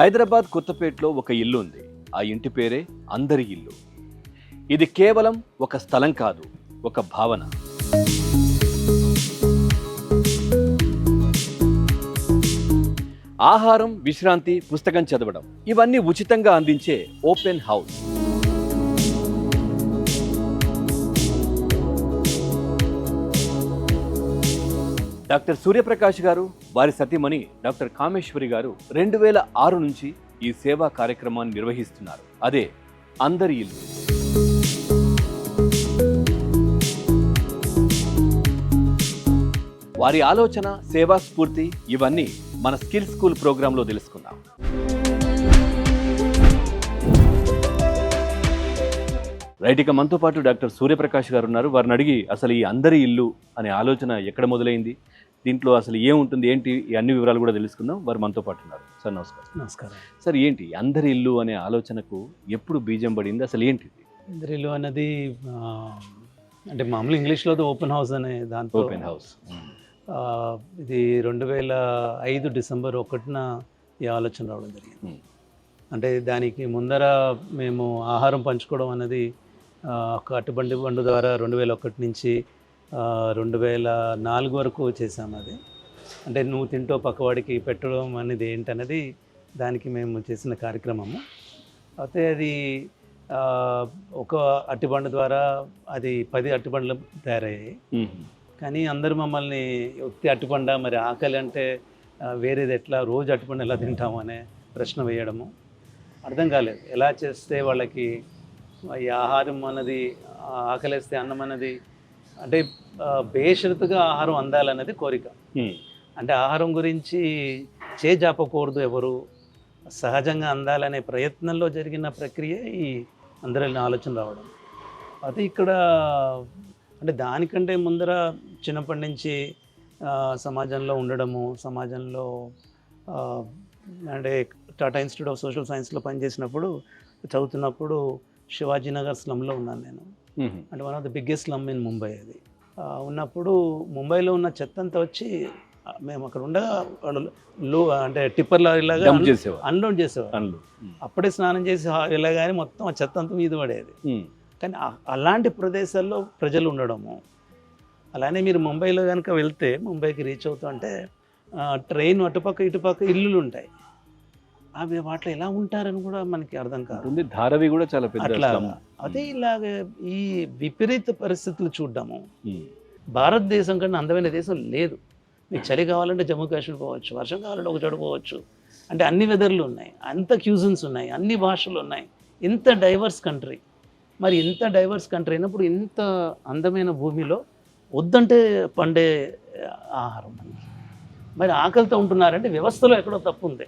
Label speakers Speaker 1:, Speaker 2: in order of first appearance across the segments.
Speaker 1: హైదరాబాద్ కొత్తపేటలో ఒక ఇల్లు ఉంది. ఆ ఇంటి పేరే అందరి ఇల్లు. ఇది కేవలం ఒక స్థలం కాదు ఒక భావన. ఆహారం విశ్రాంతి పుస్తకం చదవడం ఇవన్నీ ఉచితంగా అందించే ఓపెన్ హౌస్. డాక్టర్ సూర్యప్రకాష్ గారు వారి సతీమణి డాక్టర్ కామేశ్వరి గారు రెండు వేల ఆరు నుంచి ఈ సేవా కార్యక్రమాన్ని నిర్వహిస్తున్నారు. అదే అందరి ఇల్లు. వారి ఆలోచన సేవా స్ఫూర్తి ఇవన్నీ మన స్కిల్ స్కూల్ ప్రోగ్రాంలో తెలుసుకుందాం. రైట్ ఇక మనతో పాటు డాక్టర్ సూర్యప్రకాష్ గారు ఉన్నారు. వారిని అడిగి అసలు ఈ అందరి ఇల్లు అనే ఆలోచన ఎక్కడ మొదలైంది? దీంట్లో అసలు ఏముంటుంది? ఏంటి? ఈ అన్ని వివరాలు కూడా తెలుసుకుందాం. వారు మనతో పాటు ఉన్నారు. సార్ నమస్కారం.
Speaker 2: నమస్కారం.
Speaker 1: సార్ ఏంటి? అందరి ఇల్లు అనే ఆలోచనకు ఎప్పుడు బీజం పడింది? అసలు ఏంటి ఇది?
Speaker 2: ఇంద్రిలో అన్నది అంటే మామూలు ఇంగ్లీష్లో ఓపెన్ హౌస్ అనే దాంతో.
Speaker 1: Open house.
Speaker 2: ఇది రెండు వేల ఐదు డిసెంబర్ ఒకటిన ఈ ఆలోచన రావడం జరిగింది. అంటే దానికి ముందర మేము ఆహారం పంచుకోవడం అనేది అట్టుబండి బండు ద్వారా రెండు వేల ఒకటి నుంచి రెండు వేల నాలుగు వరకు చేసాము అది. అంటే నువ్వు తింటూ పక్కవాడికి పెట్టడం అనేది ఏంటనేది దానికి మేము చేసిన కార్యక్రమము. అయితే అది ఒక అట్టిబండు ద్వారా అది పది అట్టిబండ్లు తయారయ్యాయి. కానీ అందరూ మమ్మల్ని ఉత్తి అట్టుపండ మరి ఆకలి అంటే వేరేది ఎట్లా రోజు అట్టుపండు ఎలా తింటాము అనే ప్రశ్న వేయడము. అర్థం కాలేదు. ఎలా చేస్తే వాళ్ళకి ఈ ఆహారం అన్నది ఆకలేస్తే అన్నం అన్నది అంటే బేషరతుగా ఆహారం అందాలన్నది కోరిక. అంటే ఆహారం గురించి చేజాపకూడదు ఎవరు సహజంగా అందాలనే ప్రయత్నంలో జరిగిన ప్రక్రియ ఈ అందరి ఆలోచన రావడం. అయితే ఇక్కడ అంటే దానికంటే ముందర చిన్నప్పటి నుంచి సమాజంలో ఉండడము సమాజంలో అంటే టాటా ఇన్స్టిట్యూట్ ఆఫ్ సోషల్ సైన్స్లో పనిచేసినప్పుడు చదువుతున్నప్పుడు శివాజీనగర్ స్లమ్లో ఉన్నాను నేను. అంటే one of the biggest slum in Mumbai అది. ఉన్నప్పుడు ముంబైలో ఉన్న చెత్త అంతా వచ్చి మేము అక్కడ ఉండగా లో అంటే టిప్పర్ లారీలాగా అన్లోడ్ చేసేవారు. అప్పుడే స్నానం చేసి వెళ్ళగానే మొత్తం ఆ చెత్త అంతా మీద పడేది. కానీ అలాంటి ప్రదేశాల్లో ప్రజలు ఉండడము అలానే మీరు ముంబైలో కనుక వెళ్తే ముంబైకి రీచ్ అవుతుంటే ట్రైన్ అటుపక్క ఇటుపక్క ఇల్లులు ఉంటాయి అవి వాటిలో ఎలా ఉంటారని కూడా మనకి అర్థం కాదు.
Speaker 1: ధారవి కూడా చాలా పెద్ద
Speaker 2: అట్లా. అదే ఇలాగ ఈ విపరీత పరిస్థితులు చూడడము. భారతదేశం కన్నా అందమైన దేశం లేదు. మీకు చలి కావాలంటే జమ్మూ కాశ్మీర్ పోవచ్చు వర్షం కావాలంటే ఒక చోట పోవచ్చు. అంటే అన్ని వెదర్లు ఉన్నాయి. అంత క్యూజన్స్ ఉన్నాయి అన్ని భాషలు ఉన్నాయి. ఇంత డైవర్స్ కంట్రీ మరి ఇంత డైవర్స్ కంట్రీ అయినప్పుడు ఇంత అందమైన భూమిలో వద్దంటే పండే ఆహారం. మరి ఆకలితో ఉంటున్నారంటే వ్యవస్థలో ఎక్కడో తప్పు ఉంది.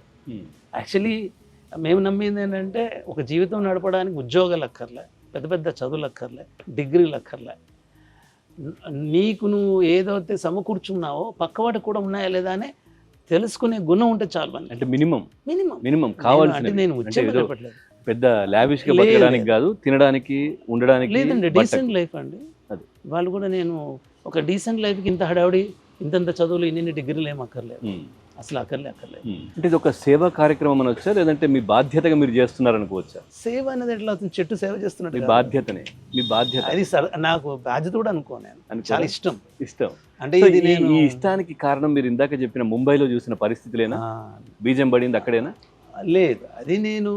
Speaker 2: యాక్చువల్లీ మేము నమ్మింది ఏంటంటే ఒక జీవితం నడపడానికి ఉద్యోగాలు అక్కర్లే పెద్ద పెద్ద చదువులు అక్కర్లే డిగ్రీలు అక్కర్లే. నీకు నువ్వు ఏదైతే సమకూర్చున్నావో పక్కవాటి కూడా ఉన్నాయా లేదా అని తెలుసుకునే గుణం ఉంటే చాలు
Speaker 1: అంటే మినిమం.
Speaker 2: మినిమం.
Speaker 1: మినిమం
Speaker 2: అంటే
Speaker 1: కావాల్సిన
Speaker 2: నేను చెప్పట్లేదు
Speaker 1: పెద్ద లావిష్గా
Speaker 2: లేదు.
Speaker 1: బతకడానికి కాదు తినడానికి ఉండడానికి
Speaker 2: లేదండి. డీసెంట్ లైఫ్ అండి.
Speaker 1: అది.
Speaker 2: వాళ్ళు కూడా నేను ఒక డీసెంట్ లైఫ్కి ఇంత హడావుడి ఇంతంత చదువులు ఇన్ని డిగ్రీలు ఏం అక్కర్లేదు.
Speaker 1: ఉమ్.
Speaker 2: అసలు అక్కర్లే అక్కర్లేదు
Speaker 1: ఉమ్. అంటే ఇది ఒక సేవా కార్యక్రమం అనొచ్చా లేదంటే మీ బాధ్యతగా మీరు చేస్తున్నారు అనుకోవచ్చా
Speaker 2: సేవ అనేది ఎట్లా అవుతుంది? చెట్టు సేవ చేస్తున్నట్టు
Speaker 1: మీ. బాధ్యతనే మీ బాధ్యత.
Speaker 2: అది నాకు బాధ్యత కూడా అనుకో నేను? చాలా ఇష్టం.
Speaker 1: ఇష్టం.
Speaker 2: అంటే ఇది నేను
Speaker 1: ఈ ఇష్టానికి కారణం మీరు ఇందాక చెప్పిన ముంబైలో చూసిన పరిస్థితులేనా? బీజం పడింది అక్కడేనా?
Speaker 2: లేదు. అది నేను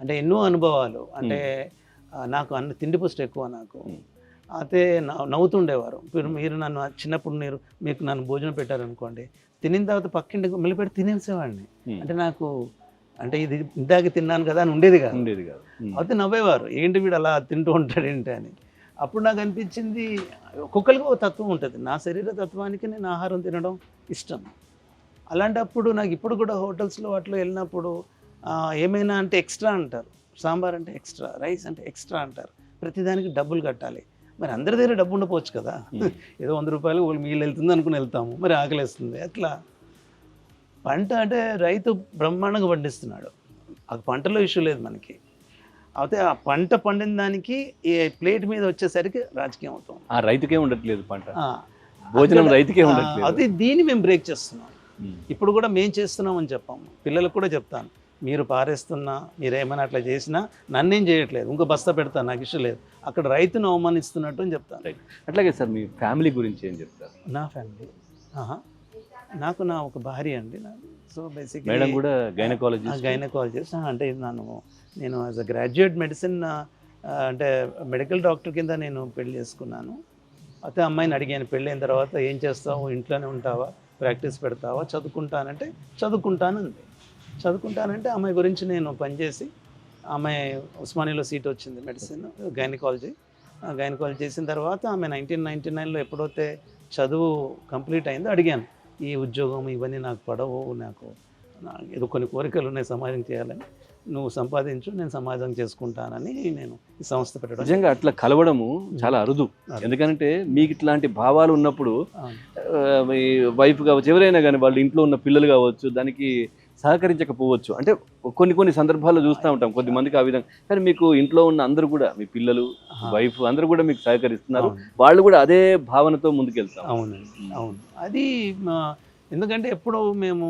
Speaker 2: అంటే ఎన్నో అనుభవాలు. అంటే ఆ, నాకు అన్న తిండి పుష్టి ఎక్కువ నాకు.
Speaker 1: Hmm.
Speaker 2: అయితే నవ్వు- నవ్వుతుండేవారు. మీరు మీరు నన్ను చిన్నప్పుడు మీరు మీకు నన్ను భోజనం పెట్టారనుకోండి తినిన తర్వాత పక్కింటి మళ్ళీ పెట్టి తినేసేవాడిని. అంటే నాకు అంటే ఇది ఇందాక తిన్నాను కదా అని ఉండేది కాదు.
Speaker 1: ఉండేది కాదు.
Speaker 2: అయితే నవ్వేవారు ఏంటి వీడు అలా తింటూ ఉంటాడు ఏంటి అని. అప్పుడు నాకు అనిపించింది ఒక్కొక్కరికి ఒక తత్వం ఉంటుంది. నా శరీర తత్వానికి నేను ఆహారం తినడం ఇష్టం. అలాంటప్పుడు నాకు ఇప్పుడు కూడా హోటల్స్లో వాటిలో వెళ్ళినప్పుడు ఏమైనా అంటే ఎక్స్ట్రా అంటారు. సాంబార్ అంటే ఎక్స్ట్రా రైస్ అంటే ఎక్స్ట్రా అంటారు. ప్రతిదానికి డబ్బులు కట్టాలి. మరి అందరి దగ్గర డబ్బు ఉండపోవచ్చు కదా.
Speaker 1: ఉమ్.
Speaker 2: ఏదో వంద రూపాయలు వాళ్ళు మీళ్ళు వెళ్తుంది అనుకుని వెళ్తాము. మరి ఆకలేస్తుంది. అట్లా పంట అంటే రైతు బ్రహ్మాండంగా పండిస్తున్నాడు. ఆ పంటలో ఇష్యూ లేదు మనకి. అయితే ఆ పంట పండిన దానికి ఈ ప్లేట్ మీద వచ్చేసరికి రాజకీయం అవుతాం
Speaker 1: ఆ రైతుకే ఉండట్లేదు పంట. భోజనం రైతుకే ఉండట్లేదు.
Speaker 2: అది దీన్ని మేము బ్రేక్ చేస్తున్నాం.
Speaker 1: ఉమ్.
Speaker 2: ఇప్పుడు కూడా మేము చేస్తున్నామని చెప్పాము. పిల్లలకు కూడా చెప్తాను. మీరు పారేస్తున్నా మీరు ఏమైనా అట్లా చేసినా నన్నేం చేయట్లేదు. ఇంకో బస్తా పెడతాను నాకు ఇష్టం లేదు. అక్కడ రైతును అవమానిస్తున్నట్టు అని చెప్తాను.
Speaker 1: అట్లాగే సార్ మీ ఫ్యామిలీ గురించి ఏం చెప్తారు?
Speaker 2: నా ఫ్యామిలీ? నాకు నా ఒక భార్య అండి. సో బేసిక్
Speaker 1: మేడం కూడా గైనకాలజిస్ట్
Speaker 2: గైనకాలజిస్ట్ అంటే నన్ను నేను యాజ్ అ గ్రాడ్యుయేట్ మెడిసిన్ అంటే మెడికల్ డాక్టర్ కింద నేను పెళ్ళి చేసుకున్నాను. అయితే అమ్మాయిని అడిగాను పెళ్ళైన తర్వాత ఏం చేస్తావు? ఇంట్లోనే ఉంటావా? ప్రాక్టీస్ పెడతావా? చదువుకుంటానంటే చదువుకుంటానంది చదువుకుంటానంటే అమ్మాయి గురించి నేను పనిచేసి అమ్మాయి ఉస్మానియాలో సీట్ వచ్చింది మెడిసిన్ గైనకాలజీ. గైనకాలజీ చేసిన తర్వాత ఆమె నైన్టీన్ నైన్టీ నైన్లో ఎప్పుడైతే చదువు కంప్లీట్ అయిందో అడిగాను ఈ ఉద్యోగం ఇవన్నీ నాకు పడవు నాకు ఏదో కొన్ని కోరికలు ఉన్నాయి సమాజం చేయాలని. నువ్వు సంపాదించు నేను సమాజం చేసుకుంటానని నేను ఈ సంస్థ పెట్టడం
Speaker 1: నిజంగా అట్లా కలవడము చాలా అరుదు. ఎందుకంటే మీకు ఇట్లాంటి భావాలు ఉన్నప్పుడు మీ వైఫ్ కావచ్చు ఎవరైనా కానీ వాళ్ళు ఇంట్లో ఉన్న పిల్లలు కావచ్చు దానికి సహకరించకపోవచ్చు. అంటే కొన్ని కొన్ని సందర్భాల్లో చూస్తూ ఉంటాం. కొద్ది మందికి ఆ విధంగా. కానీ మీకు ఇంట్లో ఉన్న అందరూ కూడా మీ పిల్లలు. వైఫ్ అందరూ కూడా మీకు సహకరిస్తున్నారు. వాళ్ళు కూడా అదే భావనతో ముందుకెళ్తాం.
Speaker 2: అవునండి. అవును. అది ఎందుకంటే ఎప్పుడూ మేము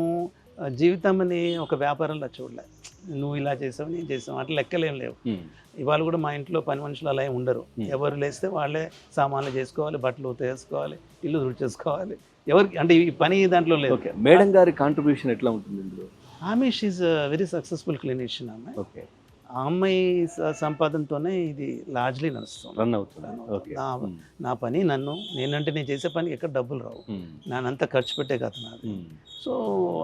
Speaker 2: జీవితం అని ఒక వ్యాపారంలో చూడలే. నువ్వు ఇలా చేసావు నేను చేసావు అట్లా లెక్కలేం లేవు. ఇవాళ కూడా మా ఇంట్లో పని మనుషులు అలా ఉండరు. ఎవరు లేస్తే వాళ్ళే సామాన్లు చేసుకోవాలి బట్టలు చేసుకోవాలి ఇల్లు తుడిచేసుకోవాలి ఎవరికి అంటే ఈ పని దాంట్లో లేదు.
Speaker 1: ఓకే. మేడం గారి కాంట్రిబ్యూషన్ ఎట్లా ఉంటుంది
Speaker 2: ఆమె షీజ్ వెరీ సక్సెస్ఫుల్ క్లినిషియన్ ఆమె.
Speaker 1: ఓకే
Speaker 2: ఆ అమ్మాయి సంపాదనతోనే ఇది లార్జ్లీ నడుస్తుంది
Speaker 1: రన్ అవుతుంది. ఓకే
Speaker 2: నా పని నన్ను నేనంటే నేను చేసే పని ఎక్కడ డబ్బులు రావు.
Speaker 1: ఉమ్.
Speaker 2: నానంతా ఖర్చు పెట్టే కథ నాది. సో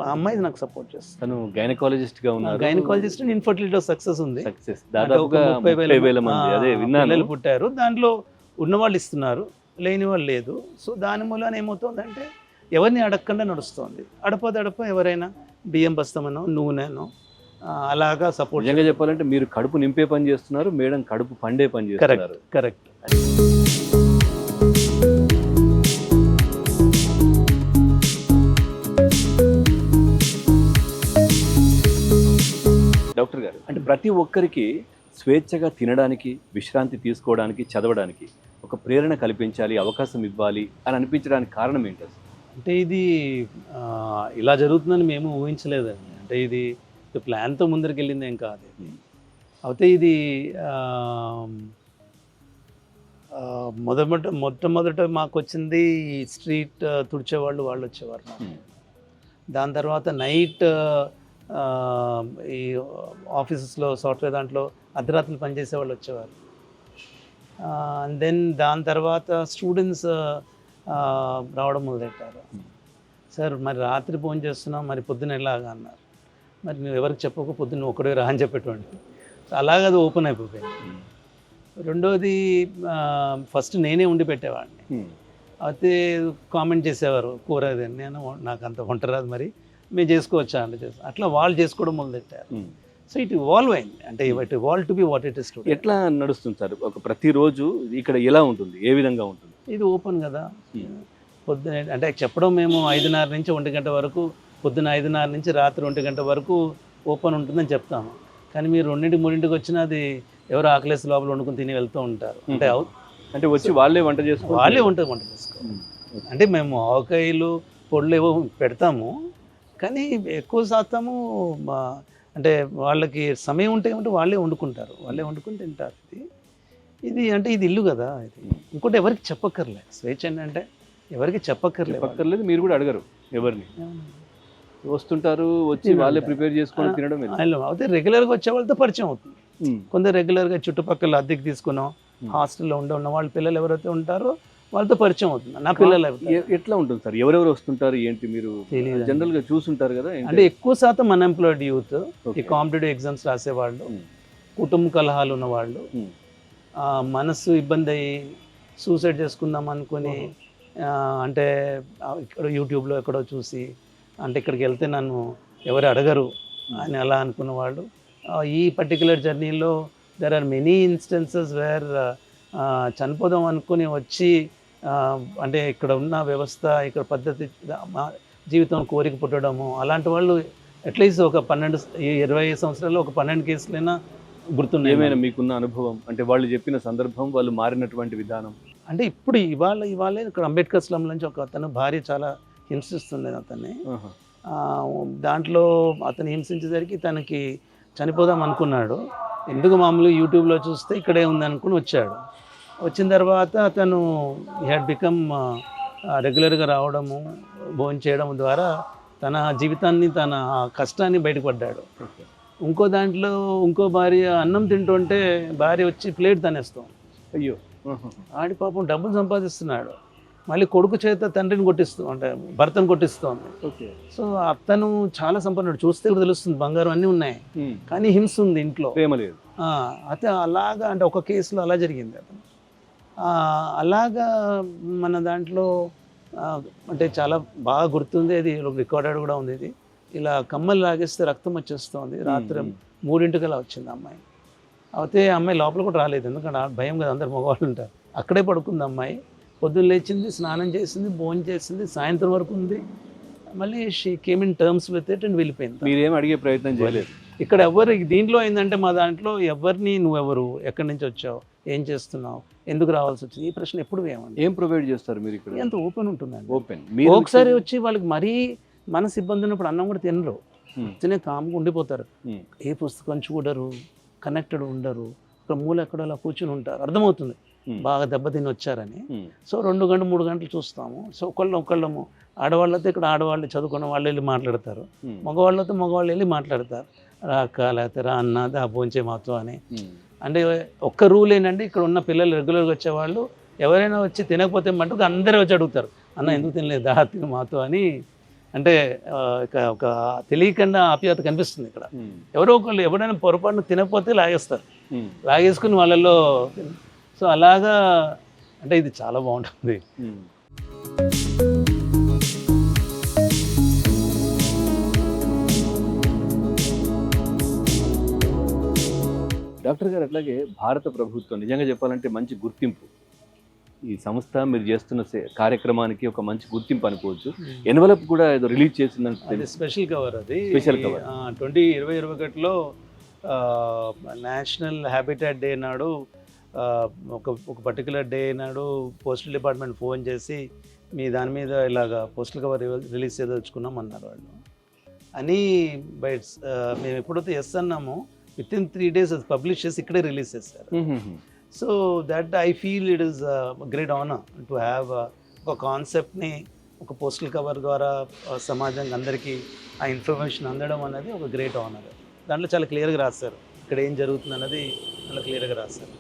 Speaker 2: ఆ అమ్మాయి నాకు సపోర్ట్ చేస్తుంది.
Speaker 1: తను గైనకాలజిస్ట్గా ఉన్నారు.
Speaker 2: గైనకాలజిస్ట్ ఇన్ఫర్టిలిటీ సక్సెస్ ఉంది.
Speaker 1: సక్సెస్ దాదాపుగా ముప్పై వేల మంది.
Speaker 2: ఆ,
Speaker 1: అదే విన్నాను.
Speaker 2: పిల్లలు పుట్టారు. దాంట్లో ఉన్నవాళ్ళు ఇస్తున్నారు. లేని వాళ్ళు లేదు. సో దాని మూలన ఏమవుతుందంటే ఎవరిని అడగకుండా నడుస్తుంది. అడపదడప ఎవరైనా బియ్యం బస్తమనో నూనెనో అలాగా సపోర్ట్
Speaker 1: నిజంగా చెప్పాలంటే మీరు కడుపు నింపే పని చేస్తున్నారు మేడం కడుపు పండే పని
Speaker 2: కరెక్ట్
Speaker 1: చేస్తున్నారు.
Speaker 2: కరెక్ట్
Speaker 1: డాక్టర్ గారు అంటే ప్రతి ఒక్కరికి స్వేచ్ఛగా తినడానికి విశ్రాంతి తీసుకోవడానికి చదవడానికి ఒక ప్రేరణ కల్పించాలి అవకాశం ఇవ్వాలి అని అనిపించడానికి కారణం ఏంటి అసలు?
Speaker 2: అంటే ఇది ఇలా జరుగుతుందని మేము ఊహించలేదండి. అంటే ఇది ప్లాన్తో ముందరికి వెళ్ళింది ఏం కాదు అయితే ఇది మొదట మొట్టమొదట మాకు వచ్చింది స్ట్రీట్ తుడిచేవాళ్ళు వాళ్ళు వచ్చేవారు. దాని తర్వాత నైట్ ఈ ఆఫీసెస్లో సాఫ్ట్వేర్ దాంట్లో అర్ధరాత్రులు పనిచేసే వాళ్ళు వచ్చేవారు అండ్ దెన్ దాని తర్వాత స్టూడెంట్స్ రావడం మొదలెట్టారు. సార్ మరి రాత్రి ఫోన్ చేస్తున్నాం మరి పొద్దున ఎలాగా అన్నారు. మరి నువ్వు ఎవరికి చెప్పక పొద్దున్న ఒకడే రా అని చెప్పేటువంటి అలాగ అది ఓపెన్ అయిపోయింది. రెండోది ఫస్ట్ నేనే ఉండి పెట్టేవాడిని. అయితే కామెంట్ చేసేవారు కూర అని. నేను నాకు అంత వంట రాదు మరి మేము చేసుకోవచ్చా? అంటే చేస్తాం. అట్లా వాళ్ళు చేసుకోవడం మొదలెట్టారు. సో ఇట్ ఇవాల్వ్ అయింది. అంటే it evolve to be what it is
Speaker 1: ఎట్లా నడుస్తుంది సార్? ఒక ప్రతిరోజు ఇక్కడ ఎలా ఉంటుంది? ఏ విధంగా ఉంటుంది?
Speaker 2: ఇది ఓపెన్ కదా.
Speaker 1: ఉమ్.
Speaker 2: పొద్దున అంటే చెప్పడం మేము ఐదున్నర నుంచి ఒంటి గంట వరకు పొద్దున ఐదున్నర నుంచి రాత్రి ఒంటి గంట వరకు ఓపెన్ ఉంటుందని చెప్తాము. కానీ మీరు రెండింటికి మూడింటికి వచ్చినా అది ఎవరు ఆకలేసి లోపల వండుకొని తిని వెళ్తూ ఉంటారు. అంటే అవు-
Speaker 1: అంటే వచ్చి వాళ్ళే వంట చేసుకో
Speaker 2: వాళ్ళే ఉంటుంది వంట చేసుకో అంటే మేము ఆవకాయలు పొడులు ఏవో పెడతాము. కానీ ఎక్కువ శాతము అంటే వాళ్ళకి సమయం ఉంటే ఏమంటే వాళ్ళే వండుకుంటారు. వాళ్ళే వండుకుని తింటారు ఇది. ఇది అంటే ఇది ఇల్లు కదా ఇది. ఇంకోటి ఎవరికి చెప్పక్కర్లే. స్వేచ్ఛ ఏంటంటే ఎవరికి చెప్పక్కర్లే
Speaker 1: పక్కర్లేదు మీరు కూడా అడగరు ఎవరిని. వస్తుంటారు వచ్చి వాళ్ళే ప్రిపేర్ చేసుకొని తినడం
Speaker 2: అయితే రెగ్యులర్గా వచ్చే వాళ్ళతో పరిచయం అవుతుంది. కొందరు రెగ్యులర్గా చుట్టుపక్కల అద్దెకి తీసుకున్నాం. హాస్టల్లో ఉండే ఉన్న వాళ్ళ పిల్లలు ఎవరైతే ఉంటారో వాళ్ళతో పరిచయం అవుతుంది. నా పిల్లలు
Speaker 1: ఎట్లా ఉంటుంది సార్? ఎవరెవరు వస్తుంటారు? ఏంటి మీరు. జనరల్గా చూసుంటారు కదా?
Speaker 2: అంటే ఎక్కువ శాతం అన్ఎంప్లాయిడ్ యూత్ ఈ. కాంపిటేటివ్ ఎగ్జామ్స్ రాసేవాళ్ళు. కుటుంబ కలహాలు ఉన్నవాళ్ళు మనసు ఇబ్బంది అయ్యి సూసైడ్ చేసుకుందాం అనుకుని అంటే ఇక్కడ యూట్యూబ్లో ఎక్కడో చూసి అంటే ఇక్కడికి వెళ్తే నన్ను ఎవరు అడగరు అని అలా అనుకున్న వాళ్ళు. ఈ పర్టికులర్ జర్నీలో there are many instances where చనిపోదాం అనుకుని వచ్చి అంటే ఇక్కడ ఉన్న వ్యవస్థ ఇక్కడ పద్ధతి మా జీవితం కోరిక పుట్టడము అలాంటి వాళ్ళు అట్లీస్ట్ ఒక పన్నెండు ఇరవై సంవత్సరాల్లో ఒక పన్నెండు కేసులైనా గుర్తున్నాయి
Speaker 1: ఏమైనా మీకున్న అనుభవం? అంటే వాళ్ళు చెప్పిన సందర్భం వాళ్ళు మారినటువంటి విధానం.
Speaker 2: అంటే ఇప్పుడు ఇవాళ ఇవాళ ఇక్కడ అంబేద్కర్ స్లమ్ నుంచి ఒక అతను భార్య చాలా హింసిస్తుంది అతన్ని. దాంట్లో అతను హింసించేసరికి తనకి చనిపోదాం అనుకున్నాడు. ఎందుకు మామూలు యూట్యూబ్లో చూస్తే ఇక్కడే ఉంది అనుకుని వచ్చాడు. వచ్చిన తర్వాత అతను హ్యాడ్ బికమ్ రెగ్యులర్గా రావడము భోజనం చేయడం ద్వారా తన జీవితాన్ని తన కష్టాన్ని బయటపడ్డాడు. ఇంకో దాంట్లో ఇంకో భార్య అన్నం తింటుంటే భార్య వచ్చి ప్లేట్ తనేస్తాం.
Speaker 1: అయ్యో.
Speaker 2: ఆడి పాపం డబ్బులు సంపాదిస్తున్నాడు. మళ్ళీ కొడుకు చేత తండ్రిని కొట్టిస్తూ అంటే భర్తను కొట్టిస్తోంది
Speaker 1: ఓకే.
Speaker 2: సో అతను చాలా సంపన్నుడు. చూస్తే తెలుస్తుంది బంగారం అన్నీ ఉన్నాయి. కానీ హింస ఉంది ఇంట్లో. అయితే అలాగా అంటే ఒక కేసులో అలా జరిగింది అతను. అలాగా మన దాంట్లో అంటే చాలా బాగా గుర్తుంది. అది రికార్డెడ్ కూడా ఉంది ఇది. ఇలా కమ్మలు లాగేస్తే రక్తం వచ్చేస్తుంది. రాత్రి. మూడింటికలా వచ్చింది అమ్మాయి. అయితే అమ్మాయి లోపల కూడా రాలేదు. ఎందుకంటే భయం కదా అందరు మగవాళ్ళు ఉంటారు. అక్కడే పడుకుంది అమ్మాయి. పొద్దున్న లేచింది స్నానం చేసింది భోజనం చేసింది సాయంత్రం వరకు ఉంది. మళ్ళీ she came in terms with it and వెళ్ళిపోయింది.
Speaker 1: మీరేం అడిగే ప్రయత్నం చేయలేదు.
Speaker 2: ఇక్కడ ఎవరు దీంట్లో ఏంటంటే మా దాంట్లో ఎవరిని నువ్వెవరు ఎక్కడి నుంచి వచ్చావు ఏం చేస్తున్నావు ఎందుకు రావాల్సి వచ్చింది ఈ ప్రశ్న ఎప్పుడు వేయమండి.
Speaker 1: ఏం ప్రొవైడ్ చేస్తారు మీరు ఇక్కడ?
Speaker 2: ఎంత ఓపెన్ ఉంటుందండి.
Speaker 1: ఓపెన్. మీరు
Speaker 2: ఒకసారి వచ్చి వాళ్ళకి మరీ మనసు ఇబ్బంది ఉన్నప్పుడు అన్నం కూడా తినరు. తినే కామ్గా ఉండిపోతారు. ఏ పుస్తకం చూడరు కనెక్టెడ్ ఉండరు ఒక మూల ఎక్కడ అలా కూర్చుని ఉంటారు. అర్థమవుతుంది. బాగా దెబ్బతిని వచ్చారని. సో రెండు గంటలు మూడు గంటలు చూస్తాము. సో ఒకళ్ళు ఒకళ్ళము ఆడవాళ్ళతో ఇక్కడ ఆడవాళ్ళు చదువుకున్న వాళ్ళు వెళ్ళి మాట్లాడతారు. మగవాళ్ళతో మగవాళ్ళు వెళ్ళి మాట్లాడతారు. రా అక్క లేకపోతే రా అన్న దా భోంచే మాతో అని. అంటే ఒక్క రూల్ ఏంటంటే ఇక్కడ ఉన్న పిల్లలు రెగ్యులర్గా వచ్చేవాళ్ళు ఎవరైనా వచ్చి తినకపోతే మటుకు అందరూ వచ్చి అడుగుతారు. అన్న ఎందుకు తినలేదు? దా తిను మాతో అని. అంటే ఒక తెలియకుండా ఆప్యాయత కనిపిస్తుంది ఇక్కడ. ఎవరో ఒకళ్ళు ఎవరైనా పొరపాటున తినకపోతే లాగేస్తారు. లాగేసుకుని వాళ్ళల్లో సో అలాగా అంటే ఇది చాలా బాగుంటుంది.
Speaker 1: డాక్టర్ గారు అట్లాగే భారత ప్రభుత్వం నిజంగా చెప్పాలంటే మంచి గుర్తింపు ఈ సంస్థ మీరు చేస్తున్న కార్యక్రమానికి ఒక మంచి గుర్తింపు అనుకోవచ్చు ఎన్వలప్ కూడా ఏదో రిలీజ్ చేసిందని.
Speaker 2: స్పెషల్ కవర్ అది
Speaker 1: Special cover.
Speaker 2: ట్వంటీ ఇరవై ఇరవై ఒకటిలో నేషనల్ హ్యాబిటాట్ డే నాడు ఒక ఒక పర్టికులర్ డే నాడు పోస్టల్ డిపార్ట్మెంట్ ఫోన్ చేసి మీ దాని మీద ఇలాగ పోస్టల్ కవర్ రిలీజ్ చేయదలుచుకున్నాం అన్నారు వాళ్ళు అని బైట్స్ మేము ఎప్పుడైతే ఎస్ అన్నామో విత్ ఇన్ త్రీ డేస్ అది పబ్లిష్ చేసి ఇక్కడే రిలీజ్ చేశారు
Speaker 1: మ్మ్.
Speaker 2: So that I feel it is great honour to have ఒక కాన్సెప్ట్ని ఒక పోస్టల్ కవర్ ద్వారా సమాజంగా అందరికీ ఆ ఇన్ఫర్మేషన్ అందడం అనేది ఒక గ్రేట్ ఆనర్ దాంట్లో చాలా క్లియర్గా రాస్తారు ఇక్కడ ఏం జరుగుతుంది అన్నది చాలా క్లియర్గా రాస్తారు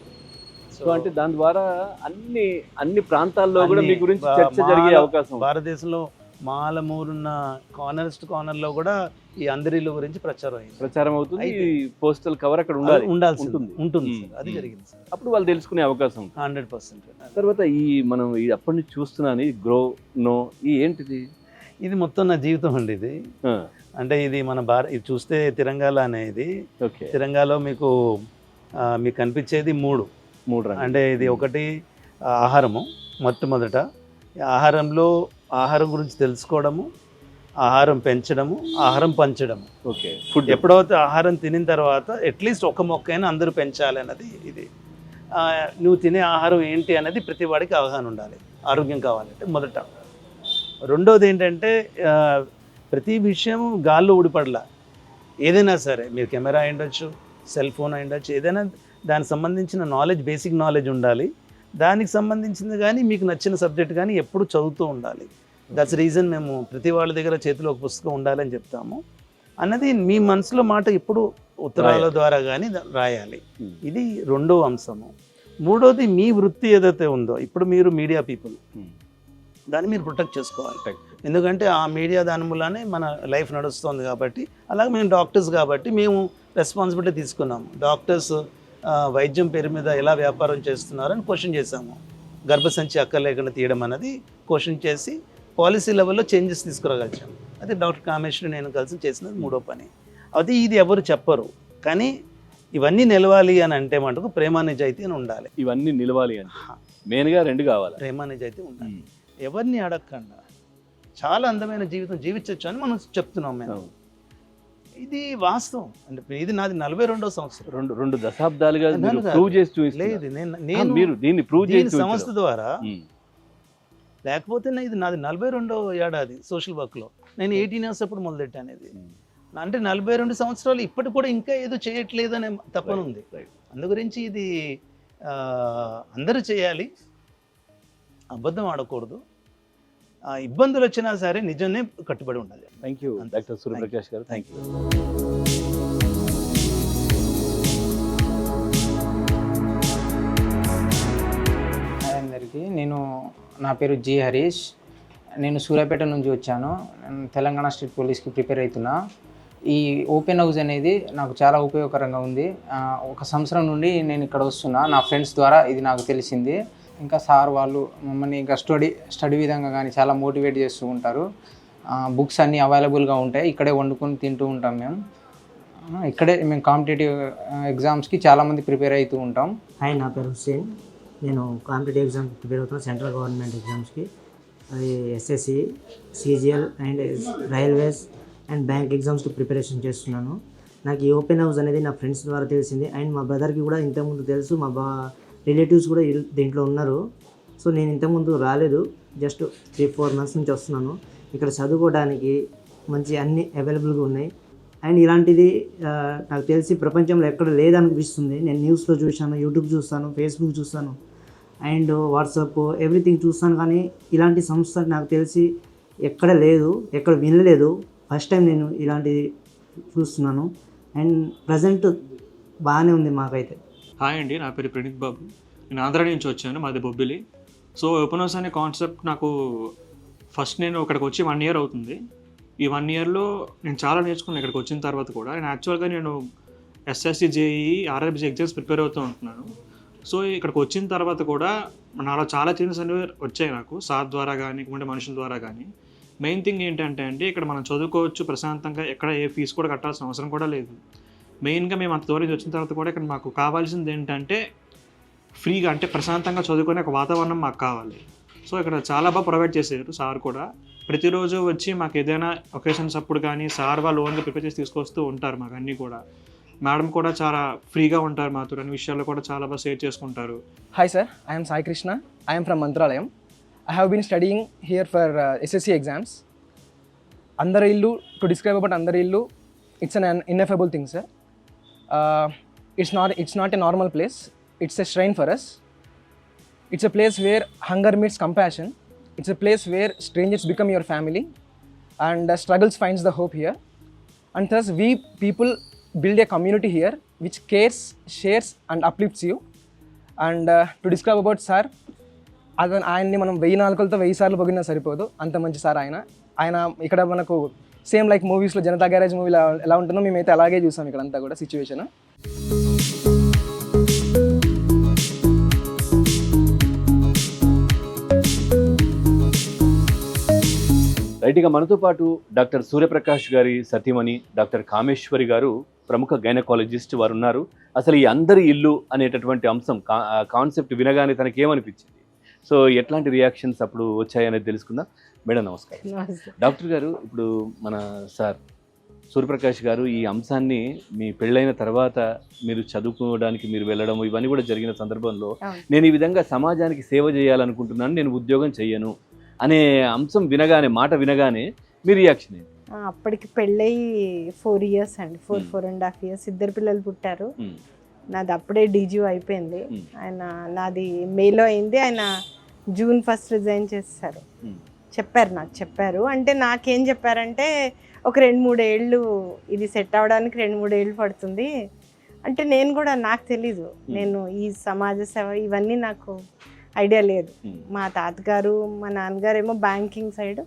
Speaker 1: సో అంటే దాని ద్వారా అన్ని అన్ని ప్రాంతాల్లో కూడా మీ గురించి చర్చ జరిగే అవకాశం.
Speaker 2: భారతదేశంలో మాలమూరున్న కార్నర్స్ టు కార్నర్లో కూడా ఈ అందరిలో గురించి ప్రచారం అయింది.
Speaker 1: ప్రచారం అవుతుంది. పోస్టల్ కవర్ అక్కడ ఉండాలి.
Speaker 2: ఉండాల్సి
Speaker 1: ఉంటుంది.
Speaker 2: ఉంటుంది అది. జరిగింది సార్.
Speaker 1: అప్పుడు వాళ్ళు తెలుసుకునే అవకాశం
Speaker 2: హండ్రెడ్ పర్సెంట్.
Speaker 1: తర్వాత ఈ మనం ఈ అప్పటి నుంచి చూస్తున్నాను గ్రో నో ఈ ఏంటిది?
Speaker 2: ఇది మొత్తం నా జీవితం అండి ఇది. అంటే ఇది మన భారత ఇది చూస్తే తిరంగాల అనేది.
Speaker 1: ఓకే.
Speaker 2: తిరంగాలో మీకు మీకు కనిపించేది మూడు.
Speaker 1: మూడు
Speaker 2: అంటే ఇది ఒకటి ఆహారము మొట్టమొదట. ఆహారంలో ఆహారం గురించి తెలుసుకోవడము ఆహారం పెంచడము ఆహారం పంచడము.
Speaker 1: Okay food.
Speaker 2: ఎప్పుడైతే ఆహారం తినిన తర్వాత అట్లీస్ట్ ఒక మొక్కైనా అందరూ పెంచాలి అన్నది ఇది. నువ్వు తినే ఆహారం ఏంటి అనేది ప్రతి వాడికి అవగాహన ఉండాలి. ఆరోగ్యం కావాలంటే మొదట. రెండోది ఏంటంటే ప్రతి విషయం గాల్లో ఊడిపడలా. ఏదైనా సరే మీరు కెమెరా అయి ఉండొచ్చు సెల్ ఫోన్ అయి ఉండొచ్చు ఏదైనా దానికి సంబంధించిన నాలెడ్జ్ బేసిక్ నాలెడ్జ్ ఉండాలి. దానికి సంబంధించింది కానీ మీకు నచ్చిన సబ్జెక్ట్ కానీ ఎప్పుడు చదువుతూ ఉండాలి. దట్స్ రీజన్ మేము ప్రతి వాళ్ళ దగ్గర చేతిలో ఒక పుస్తకం ఉండాలని చెప్తాము అన్నది మీ మనసులో మాట ఎప్పుడు ఉత్తరాల. ద్వారా కానీ రాయాలి
Speaker 1: Hmm.
Speaker 2: ఇది రెండో అంశము మూడోది మీ వృత్తి ఏదైతే ఉందో ఇప్పుడు మీరు మీడియా పీపుల్
Speaker 1: Hmm.
Speaker 2: దాన్ని మీరు ప్రొటెక్ట్ చేసుకోవాలి. ఎందుకంటే ఆ మీడియా దాని మూలానే మన లైఫ్ నడుస్తుంది కాబట్టి అలాగే మేము డాక్టర్స్ కాబట్టి మేము రెస్పాన్సిబిలిటీ తీసుకున్నాము డాక్టర్స్ వైద్యం పేరు మీద ఎలా వ్యాపారం చేస్తున్నారని క్వశ్చన్ చేశాము గర్భసంచి అక్కర్లేకుండా తీయడం అనేది క్వశ్చన్ చేసి పాలసీ లెవెల్లో చేంజెస్ తీసుకురాగలిచాము అది డాక్టర్ కామేశ్వరి నేను కలిసి చేసినది మూడో పని. అది ఇది ఎవరు చెప్పరు. కానీ ఇవన్నీ నిలవాలి అని అంటే మటుకు ప్రేమ నిజాయితీ అని ఉండాలి.
Speaker 1: ఇవన్నీ నిలవాలి అంటే మెయిన్గా రెండు కావాలి.
Speaker 2: ప్రేమ నిజాయితీ ఉండాలి. ఎవరిని అడగకుండా చాలా అందమైన జీవితం జీవించవచ్చు అని మనం చెప్తున్నాం మేము. ఇది వాస్తవం. అంటే ఇది నాది నలభై రెండో సంవత్సరం.
Speaker 1: రెండు రెండు దశాబ్దాలుగా. ప్రూవ్ చేసి
Speaker 2: లేదు నేను
Speaker 1: మీరు దీన్ని ప్రూవ్ చేసి
Speaker 2: సంస్థ ద్వారా. లేకపోతే ఇది నాది నలభై రెండో ఏడాది సోషల్ వర్క్లో. నేను ఎయిటీన్ ఇయర్స్ అప్పుడు మొదలెట్టాను ఇది అంటే నలభై రెండు సంవత్సరాలు ఇప్పటి కూడా ఇంకా ఏదో చేయట్లేదు అనే తప్పన ఉంది.
Speaker 1: Right.
Speaker 2: అందు గురించి ఇది అందరూ చేయాలి. అబద్ధం ఆడకూడదు. ఇబ్బందులు వచ్చినా సరే నిజమే కట్టుబడి ఉండాలి.
Speaker 1: Thank you. డాక్టర్ సూర్యప్రకాష్ గారు. థ్యాంక్ యూ
Speaker 3: నా పేరు జి హరీష్. నేను సూర్యాపేట నుంచి వచ్చాను. తెలంగాణ స్టేట్ పోలీస్కి ప్రిపేర్ అవుతున్నా. ఈ ఓపెన్ హౌస్ అనేది నాకు చాలా ఉపయోగకరంగా ఉంది. ఒక సంవత్సరం నుండి నేను ఇక్కడ వస్తున్నా. నా ఫ్రెండ్స్ ద్వారా ఇది నాకు తెలిసింది. ఇంకా సార్ వాళ్ళు మమ్మల్ని ఇంకా స్టడీ స్టడీ విధంగా కానీ చాలా మోటివేట్ చేస్తూ ఉంటారు. బుక్స్ అన్నీ అవైలబుల్గా ఉంటాయి. ఇక్కడే వండుకొని తింటూ ఉంటాం మేము. ఇక్కడే మేము కాంపిటేటివ్ ఎగ్జామ్స్కి చాలామంది ప్రిపేర్ అవుతూ ఉంటాం.
Speaker 4: హాయ్ నా పేరు హుసేన్ నేను కాంపిటేటివ్ ఎగ్జామ్ ప్రిపేర్ అవుతున్నా సెంట్రల్ గవర్నమెంట్ ఎగ్జామ్స్కి. అది SSC CGL and railways and bank ఎగ్జామ్స్కి ప్రిపరేషన్ చేస్తున్నాను. నాకు ఈ ఓపెన్ హౌస్ అనేది నా ఫ్రెండ్స్ ద్వారా తెలిసింది. అండ్ మా బ్రదర్కి కూడా ఇంతకుముందు తెలుసు మా బా రిలేటివ్స్ కూడా దీంట్లో ఉన్నారు. సో నేను ఇంతకుముందు రాలేదు జస్ట్ త్రీ ఫోర్ మంత్స్ నుంచి వస్తున్నాను. ఇక్కడ చదువుకోవడానికి మంచి అన్ని అవైలబుల్గా ఉన్నాయి. అండ్ ఇలాంటిది నాకు తెలిసి ప్రపంచంలో ఎక్కడ లేదనిపిస్తుంది. నేను న్యూస్లో చూశాను యూట్యూబ్ చూస్తాను ఫేస్బుక్ చూస్తాను. అండ్ వాట్సాప్ ఎవ్రీథింగ్ చూస్తాను కానీ ఇలాంటి సంస్థ నాకు తెలిసి ఎక్కడ లేదు ఎక్కడ వినలేదు. ఫస్ట్ టైం నేను ఇలాంటిది చూస్తున్నాను. అండ్ ప్రజెంట్ బాగానే ఉంది మాకైతే.
Speaker 5: హాయ్ అండి నా పేరు ప్రణీత్ బాబు. నేను ఆంధ్ర నుంచి వచ్చాను మాది బొబ్బిలి. సో ఓపెన్ హౌస్ అనే కాన్సెప్ట్ నాకు ఫస్ట్ నేను ఇక్కడికి వచ్చి వన్ ఇయర్ అవుతుంది. ఈ వన్ ఇయర్లో నేను చాలా నేర్చుకున్నాను ఇక్కడికి వచ్చిన తర్వాత కూడా. నేను యాక్చువల్గా నేను ఎస్ఎస్సి జేఈ ఆర్ఆర్బిసి ఎగ్జామ్స్ ప్రిపేర్ అవుతూ ఉంటున్నాను. సో ఇక్కడికి వచ్చిన తర్వాత కూడా నాలో చాలా చేంజెస్ అనేవి వచ్చాయి నాకు సార్ ద్వారా కానీ ఇంకొంటే మనుషుల ద్వారా కానీ మెయిన్ థింగ్ ఏంటంటే అండి ఇక్కడ మనం చదువుకోవచ్చు ప్రశాంతంగా ఎక్కడ ఏ ఫీజు కూడా కట్టాల్సిన అవసరం కూడా లేదు. మెయిన్గా మేము అంత దూరం నుంచి వచ్చిన తర్వాత కూడా ఇక్కడ మాకు కావాల్సింది ఏంటంటే ఫ్రీగా అంటే ప్రశాంతంగా చదువుకునే ఒక వాతావరణం మాకు కావాలి. సో ఇక్కడ చాలా బాగా ప్రొవైడ్ చేశారు సార్ కూడా. ప్రతిరోజు వచ్చి మాకు ఏదైనా ఒకేషన్స్ అప్పుడు కానీ సార్ వాళ్ళు ఓన్గా ప్రిపేర్ చేసి తీసుకొస్తూ ఉంటారు మాకు అన్నీ కూడా. మేడం కూడా చాలా ఫ్రీగా ఉంటారు మాతో అన్ని విషయాల్లో కూడా చాలా బాగా షేర్ చేసుకుంటారు.
Speaker 6: Hi sir I'm Sai Krishna I'm from Mantralayam I have been studying here for SSC exams అందరి ఇల్లు టు డిస్క్రైబ్ అబౌట్ అందరి ఇల్లు it's an ineffable thing sir it's not it's not a normal place it's a strain for us it's a place where hunger meets compassion it's a place where strangers become your family and struggles finds the hope here and thus we people here. And thus, we people build a community here which cares, shares, and uplifts you. And to describe about sir అతను ఆయన్ని మనం వెయ్యి నాలుకలతో వెయ్యి సార్లు పొగినా సరిపోదు అంత మంచి sir ఆయన ఆయన ఇక్కడ మనకు సేమ్ లైక్ మూవీస్లో జనతా గ్యారేజ్ మూవీలో ఎలా ఉంటుందో మేమైతే అలాగే చూసాం ఇక్కడ అంతా కూడా సిచ్యువేషన్
Speaker 1: రైట్గా మనతో పాటు డాక్టర్ సూర్యప్రకాష్ గారి సతీమణి డాక్టర్ కామేశ్వరి గారు ప్రముఖ గైనకాలజిస్ట్ వారు ఉన్నారు అసలు ఈ అందరి ఇల్లు అనేటటువంటి అంశం కాన్సెప్ట్ వినగానే తనకి ఏమనిపించింది సో ఎట్లాంటి రియాక్షన్స్ అప్పుడు వచ్చాయనేది తెలుసుకుందాం. మేడం నమస్కారం. డాక్టర్ గారు ఇప్పుడు మన సార్ సూర్యప్రకాష్ గారు ఈ అంశాన్ని మీ పెళ్ళైన తర్వాత మీరు చదువుకోవడానికి మీరు వెళ్ళడం ఇవన్నీ కూడా జరిగిన సందర్భంలో. నేను ఈ విధంగా సమాజానికి సేవ చేయాలనుకుంటున్నాను నేను ఉద్యోగం చెయ్యను అనే అంశం వినగానే మాట వినగానే మీ రియాక్షన్ ఏంటి?
Speaker 7: అప్పటికి పెళ్ళయి ఫోర్ ఇయర్స్ అండి. Four
Speaker 1: Hmm.
Speaker 7: Four and half years ఇద్దరు పిల్లలు పుట్టారు.
Speaker 1: ఉమ్,
Speaker 7: నాది అప్పుడే డీజీ అయిపోయింది.
Speaker 1: Hmm.
Speaker 7: ఆయన నాది మేలో అయింది. ఆయన జూన్ ఫస్ట్ రిజైన్ చేస్తారు.
Speaker 1: ఉమ్,
Speaker 7: చెప్పారు నాకు చెప్పారు. అంటే నాకేం చెప్పారంటే ఒక రెండు మూడు ఏళ్ళు ఇది సెట్ అవ్వడానికి రెండు మూడు ఏళ్ళు పడుతుంది. అంటే నేను కూడా నాకు తెలీదు. నేను ఈ సమాజ సేవ ఇవన్నీ నాకు ఐడియా లేదు. మా తాతగారు మా నాన్నగారు ఏమో బ్యాంకింగ్ సైడ్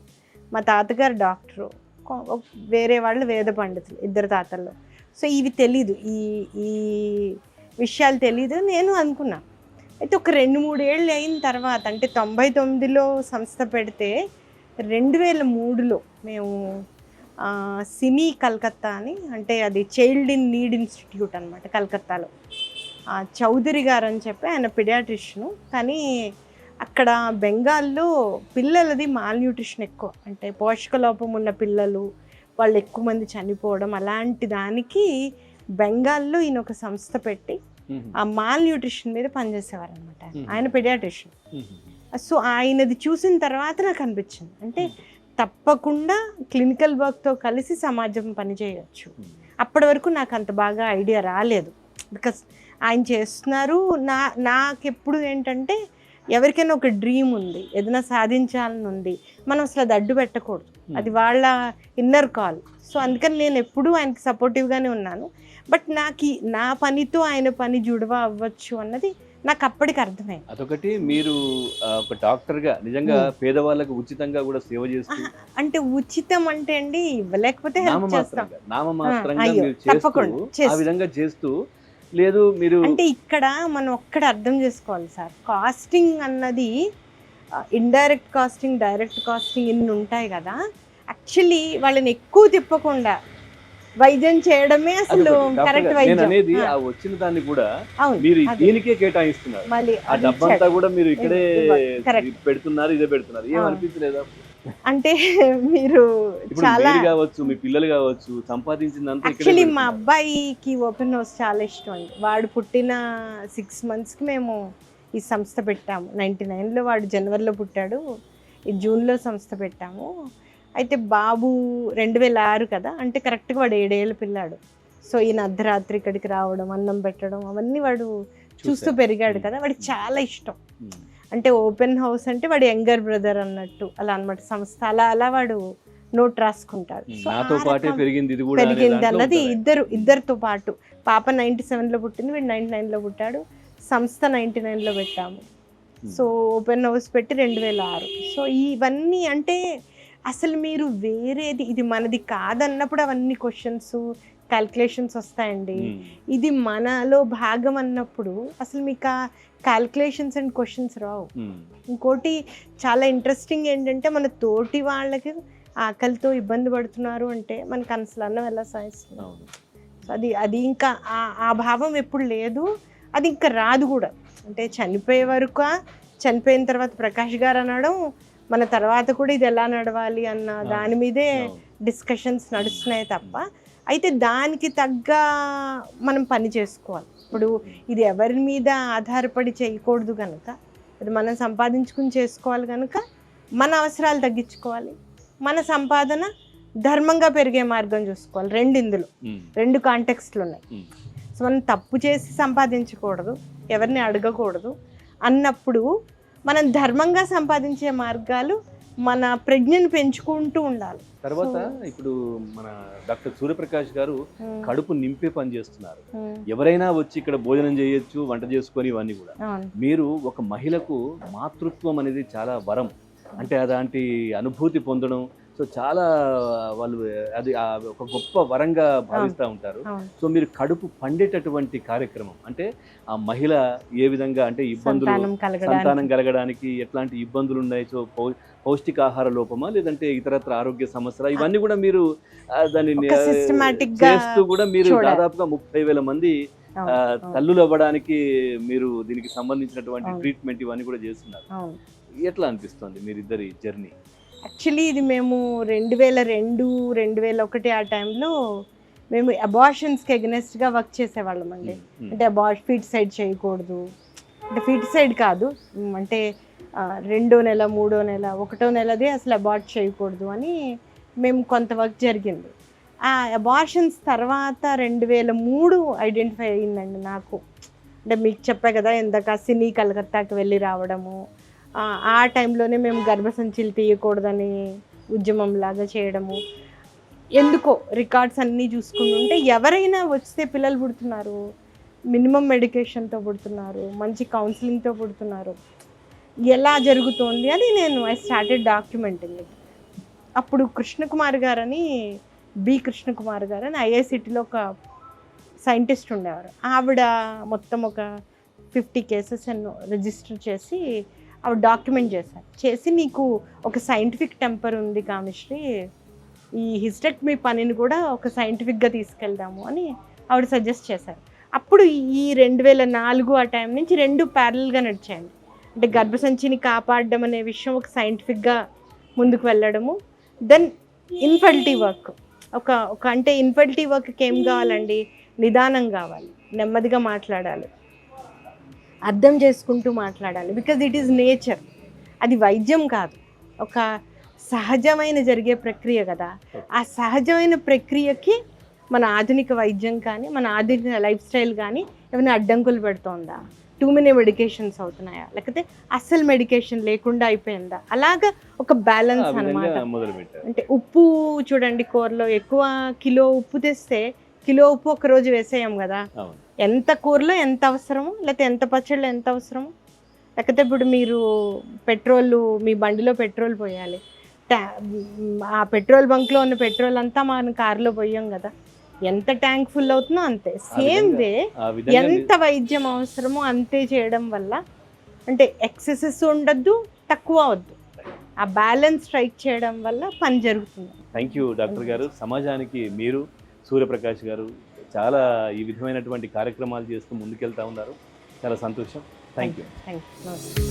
Speaker 7: మా తాతగారు డాక్టరు. వేరే వాళ్ళు వేద పండితులు ఇద్దరు తాతల్లో. సో ఇవి తెలీదు. ఈ ఈ విషయాలు తెలీదు నేను అనుకున్నా. అయితే ఒక రెండు మూడు ఏళ్ళు అయిన తర్వాత అంటే తొంభై తొమ్మిదిలో సంస్థ పెడితే రెండు వేల మూడులో మేము సినీ కలకత్తా అని అంటే అది చైల్డ్ ఇన్ నీడ్ ఇన్స్టిట్యూట్ అనమాట కలకత్తాలో. చౌదరి గారు అని చెప్పి ఆయన పిడియాట్రిషను కానీ అక్కడ బెంగాల్లో పిల్లలది మాల్ న్యూట్రిషన్ ఎక్కువ. అంటే పోషక లోపం ఉన్న పిల్లలు వాళ్ళు ఎక్కువ మంది చనిపోవడం అలాంటి దానికి బెంగాల్లో ఈయన ఒక సంస్థ పెట్టి ఆ మాల్ న్యూట్రిషన్ మీద పనిచేసేవారు అనమాట. ఆయన పిడియాట్రిషన్ సో ఆయనది చూసిన తర్వాత నాకు అనిపించింది. అంటే తప్పకుండా క్లినికల్ వర్క్తో కలిసి సమాజం పనిచేయచ్చు అప్పటి వరకు నాకు అంత బాగా ఐడియా రాలేదు. బికాస్ ఆయన చేస్తున్నారు నా నాకు ఎప్పుడు ఏంటంటే ఎవరికైనా ఒక డ్రీమ్ ఉంది ఏదైనా సాధించాలని ఉంది మనం అసలు అది అడ్డు పెట్టకూడదు. అది వాళ్ళ ఇన్నర్ కాల్ సో అందుకని నేను ఎప్పుడూ ఆయనకి సపోర్టివ్గానే ఉన్నాను. బట్ నాకు నా పనితో ఆయన పని జుడవ అవ్వచ్చు అన్నది నాకు అప్పటికి అర్థమైంది.
Speaker 1: అదొకటి మీరు ఒక డాక్టర్గా నిజంగా పేదవాళ్ళకు ఉచితంగా కూడా సేవ చేస్తూ
Speaker 7: అంటే ఉచితం అంటే అండి ఇవ్వలేకపోతే హెల్ప్ చేస్తాం.
Speaker 1: నామమాత్రంగా మీరు చేస్తూ ఆ. విధంగా చేస్తూ లేదు మీరు
Speaker 7: అంటే ఇక్కడ మనం ఒక్కడ అర్థం చేసుకోవాలి సార్ కాస్టింగ్ అన్నది ఇండైరెక్ట్ కాస్టింగ్ డైరెక్ట్ కాస్టింగ్ ఇన్ని ఉంటాయి కదా యాక్చువల్లీ వాళ్ళని ఎక్కువ తిప్పకుండా వైద్యం చేయడమే అసలు కరెక్ట్ వైద్యం
Speaker 1: అనేది
Speaker 7: ఆ,
Speaker 1: వచ్చిన దాన్ని కూడా మీరు. దీనికే కేటాయిస్తున్నారు
Speaker 7: మళ్ళీ
Speaker 1: ఆ డబ్బంతా. కూడా మీరు ఇక్కడే. పెడుతున్నారు ఇదే పెడుతున్నారు ఏం
Speaker 7: అవును.
Speaker 1: అనిపించలేదా
Speaker 7: అంటే మీరు చాలా
Speaker 1: కావచ్చు మీ పిల్లలు కావచ్చు సంపాదించిందంతా
Speaker 7: యాక్చువల్లీ మా. అబ్బాయికి ఓపెన్ హౌస్ చాలా ఇష్టం అండి వాడు పుట్టిన సిక్స్ మంత్స్కి మేము ఈ సంస్థ పెట్టాము నైంటీ నైన్లో వాడు జనవరిలో పుట్టాడు ఈ జూన్లో సంస్థ పెట్టాము అయితే బాబు రెండు వేల ఆరు కదా అంటే కరెక్ట్గా వాడు ఏడేళ్ళ పిల్లాడు సో ఈయన అర్ధరాత్రి ఇక్కడికి రావడం అన్నం పెట్టడం అవన్నీ వాడు చూస్తూ. పెరిగాడు. కదా వాడికి చాలా ఇష్టం. అంటే ఓపెన్ హౌస్ అంటే వాడు యంగర్ బ్రదర్ అన్నట్టు అలా అన్నమాట సంస్థ. అలా అలా వాడు నోట్ రాసుకుంటాడు.
Speaker 1: నాతో పాటే పెరిగింది ఇది కూడా
Speaker 7: పెరిగింది అన్నది. ఇద్దరు ఇద్దరితో పాటు. పాప నైంటీ సెవెన్లో పుట్టింది వీడు నైంటీ నైన్లో పుట్టాడు. సంస్థ నైంటీ నైన్లో పెట్టాము. సో ఓపెన్ హౌస్ పెట్టి రెండు వేల ఆరు. సో ఇవన్నీ అంటే అసలు మీరు వేరేది ఇది మనది కాదన్నప్పుడు అవన్నీ క్వశ్చన్స్ క్యాల్కులేషన్స్ వస్తాయండి. ఇది మనలో భాగం అన్నప్పుడు అసలు మీకు క్యాల్కులేషన్స్ అండ్ క్వశ్చన్స్ రావు.
Speaker 1: ఉమ్.
Speaker 7: ఇంకోటి చాలా ఇంట్రెస్టింగ్ ఏంటంటే మన తోటి వాళ్ళకి ఆకలితో ఇబ్బంది పడుతున్నారు అంటే మనకు అసలు అన్నం ఎలా సాయిస్తుంది?
Speaker 1: అవును.
Speaker 7: సో అది అది ఇంకా ఆ- ఆ భావం ఎప్పుడు లేదు. అది ఇంకా రాదు కూడా. అంటే చనిపోయే వరకు చనిపోయిన తర్వాత ప్రకాష్ గారు అనడం మన తర్వాత కూడా ఇది ఎలా నడవాలి అన్న. దాని మీదే. డిస్కషన్స్ నడుస్తున్నాయి తప్ప. అయితే దానికి తగ్గ మనం పని చేసుకోవాలి. ఇప్పుడు ఇది ఎవరి మీద ఆధారపడి చేయకూడదు కనుక అది మనం సంపాదించుకుని చేసుకోవాలి కనుక మన అవసరాలు తగ్గించుకోవాలి మన సంపాదన ధర్మంగా పెరిగే మార్గం చూసుకోవాలి రెండు ఇందులో. రెండు కాంటెక్స్ట్లు ఉన్నాయి. సో మనం తప్పు చేసి సంపాదించకూడదు ఎవరిని అడగకూడదు అన్నప్పుడు మనం ధర్మంగా సంపాదించే మార్గాలు మన ప్రజ్ఞను పెంచుకుంటూ ఉండాలి.
Speaker 1: తర్వాత ఇప్పుడు మన డాక్టర్ సూర్యప్రకాష్ గారు కడుపు నింపే పని చేస్తున్నారు. ఎవరైనా వచ్చి ఇక్కడ భోజనం చేయొచ్చు వంట చేసుకొని ఇవన్నీ కూడా. మీరు ఒక మహిళకు మాతృత్వం అనేది చాలా వరం. అంటే అలాంటి అనుభూతి పొందడం సో చాలా వాళ్ళు అది ఒక గొప్ప వరంగా భావిస్తూ ఉంటారు. సో మీరు కడుపు పండేటటువంటి కార్యక్రమం అంటే ఆ మహిళ ఏ విధంగా అంటే ఇబ్బందులు
Speaker 7: సంతానం కలగడానికి.
Speaker 1: ఎట్లాంటి ఇబ్బందులు ఉన్నాయి సో పౌ పౌష్టికాహార లోపమా లేదంటే ఇతరత్ర ఆరోగ్య సమస్యలు? ఇవన్నీ కూడా మీరు దాన్ని చేస్తూ కూడా మీరు. దాదాపుగా ముప్పై వేల మంది తల్లులు అవ్వడానికి మీరు దీనికి సంబంధించినటువంటి. ట్రీట్మెంట్ ఇవన్నీ కూడా చేస్తున్నారు. ఎట్లా అనిపిస్తుంది మీరిద్దరి జర్నీ?
Speaker 7: యాక్చువల్లీ ఇది మేము రెండు వేల రెండు రెండు వేల ఒకటి ఆ టైంలో మేము అబార్షన్స్కి ఎగ్నెస్ట్గా వర్క్ చేసేవాళ్ళం అండి. అంటే అబార్ట్ ఫీట్ సైడ్ చేయకూడదు. అంటే ఫీట్ సైడ్ కాదు. ఉమ్, అంటే రెండో నెల మూడో నెల ఒకటో నెలదే అసలు అబార్ట్ చేయకూడదు అని మేము కొంత వర్క్ జరిగింది. ఆ అబార్షన్స్ తర్వాత రెండు వేల మూడు ఐడెంటిఫై అయ్యిందండి నాకు. అంటే మీకు చెప్పా కదా ఇందాక సినీ కలకత్తాకి వెళ్ళి రావడము ఆ, టైంలోనే మేము గర్భసంచులు తీయకూడదని ఉద్యమం లాగా చేయడము. ఎందుకో రికార్డ్స్ అన్నీ చూసుకుంటుంటే ఎవరైనా వస్తే పిల్లలు పుడుతున్నారు. మినిమం మెడికేషన్తో పుడుతున్నారు. మంచి కౌన్సిలింగ్తో పుడుతున్నారు. ఎలా జరుగుతోంది అని నేను ఐ స్టార్టెడ్ డాక్యుమెంటింగ్ ఇట్ అప్పుడు కృష్ణకుమార్ గారని బి కృష్ణకుమార్ గారని ఐఐసిటీలో ఒక సైంటిస్ట్ ఉండేవారు. ఆవిడ మొత్తం ఒక ఫిఫ్టీ కేసెస్ ఎన్నో రిజిస్టర్ చేసి ఆవిడ డాక్యుమెంట్ చేశారు. చేసి నీకు ఒక సైంటిఫిక్ టెంపర్ ఉంది కామిశ్రీ ఈ హిస్టెక్ మీ పనిని కూడా ఒక సైంటిఫిక్గా తీసుకెళ్దాము అని ఆవిడ సజెస్ట్ చేశారు. అప్పుడు ఈ రెండు వేల నాలుగు ఆ టైం నుంచి రెండు ప్యారల్గా నడిచాయండి. అంటే గర్భసంచిని కాపాడడం అనే విషయం ఒక సైంటిఫిక్గా ముందుకు వెళ్ళడము. Then infertility work. ఒక ఒక అంటే ఇన్ఫర్టిలిటీ వర్క్కి ఏం కావాలండి? నిదానం కావాలి. నెమ్మదిగా మాట్లాడాలి. అర్థం చేసుకుంటూ మాట్లాడాలి. బికాజ్ ఇట్ ఈస్ నేచర్ అది వైద్యం కాదు. ఒక సహజమైన జరిగే ప్రక్రియ కదా. ఆ సహజమైన ప్రక్రియకి మన ఆధునిక వైద్యం కానీ మన ఆధునిక లైఫ్ స్టైల్ కానీ ఏమైనా అడ్డంకులు పెడుతోందా? టూ మెనీ మెడికేషన్స్ అవుతున్నాయా? లేకపోతే అస్సలు మెడికేషన్ లేకుండా అయిపోయిందా? అలాగా ఒక బ్యాలెన్స్
Speaker 1: పెట్టారు
Speaker 7: అంటే ఉప్పు చూడండి కూరలో ఎక్కువ కిలో ఉప్పు తెస్తే కిలో ఉప్పు ఒక రోజు వేసేయం కదా. ఎంత కూరలో ఎంత అవసరమో? లేకపోతే ఎంత పచ్చడిలో ఎంత అవసరమో? లేకపోతే ఇప్పుడు మీరు పెట్రోల్ మీ బండిలో పెట్రోల్ పోయాలి. ఆ పెట్రోల్ బంక్లో ఉన్న పెట్రోల్ అంతా మన కారులో పోయాం కదా. ఎంత ట్యాంక్ ఫుల్ అవుతుందో అంతే. సేమ్ వే ఎంత వైద్యం అవసరమో అంతే చేయడం వల్ల అంటే ఎక్సెసెస్ ఉండద్దు తక్కువ అవద్దు ఆ బ్యాలెన్స్ స్ట్రైక్ చేయడం వల్ల పని జరుగుతుంది.
Speaker 1: థ్యాంక్ యూ డాక్టర్ గారు. సమాజానికి మీరు సూర్యప్రకాష్ గారు చాలా ఈ విధమైనటువంటి కార్యక్రమాలు చేస్తూ ముందుకెళ్తా ఉన్నారు. చాలా సంతోషం. థ్యాంక్ యూ
Speaker 7: థ్యాంక్ యూ నమస్తే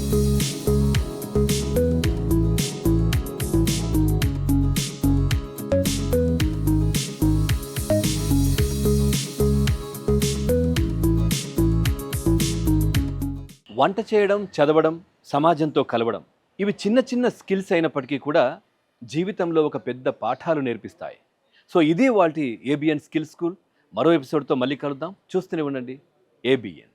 Speaker 1: వంట చేయడం చదవడం సమాజంతో కలవడం ఇవి చిన్న చిన్న స్కిల్స్ అయినప్పటికీ కూడా జీవితంలో ఒక పెద్ద పాఠాలు నేర్పిస్తాయి. సో ఇదే వాటి ఏబిఎన్ స్కిల్ స్కూల్ మరో ఎపిసోడ్తో మళ్ళీ కలుద్దాం. చూస్తూనే ఉండండి. ఏబిఎన్